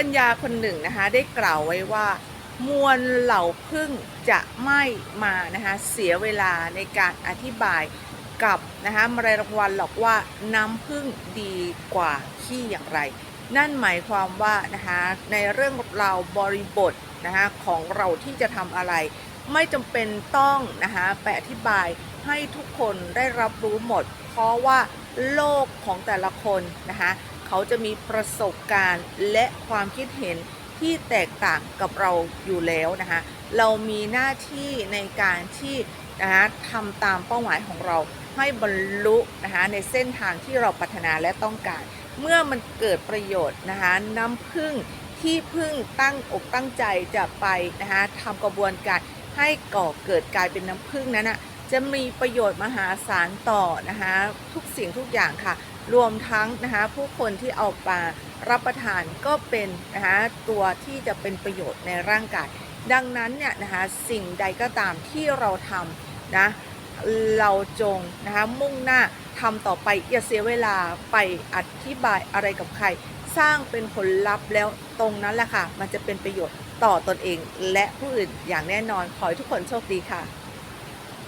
ปัญญาคนหนึ่งนะคะได้กล่าวไว้ว่ามวลเหล่าพึ่งจะไม่มานะคะเสียเวลาในการอธิบายกับนะคะมารายรางวัลหรอกว่าน้ำพึ่งดีกว่าขี้อย่างไร นั่นหมายความว่านะคะในเรื่องราวบริบทนะคะของเราที่จะทำอะไร ไม่จำเป็นต้องนะคะไปอธิบายให้ทุกคนได้รับรู้หมด เพราะว่าโลกของแต่ละคนนะคะ เขาจะมีประสบการณ์และความคิดเห็นที่แตกต่างกับเราอยู่แล้วนะคะเรามีหน้าที่ในการที่นะคะทำตามเป้าหมายของเราให้บรรลุนะคะในเส้นทางที่เราปรารถนาและต้องการ เมื่อมันเกิดประโยชน์นะคะน้ำพึ่งที่พึ่งตั้งอกตั้งใจจะไปนะคะทำกระบวนการให้ก่อเกิดกลายเป็นน้ำพึ่งนั้นนะจะมีประโยชน์มหาศาลต่อนะคะทุกสิ่งทุกอย่างค่ะ รวมทั้งนะคะผู้คนที่เอามารับประทานก็เป็นนะคะตัวที่จะเป็นประโยชน์ในร่างกาย ดังนั้นเนี่ยนะคะสิ่งใดก็ตามที่เราทำนะเราจงนะคะมุ่งหน้าทำต่อไปอย่าเสียเวลาไปอธิบายอะไรกับใคร สร้างเป็นผลลัพธ์แล้วตรงนั้นแหละค่ะ มันจะเป็นประโยชน์ต่อตนเองและผู้อื่นอย่างแน่นอน ขอให้ทุกคนโชคดีค่ะ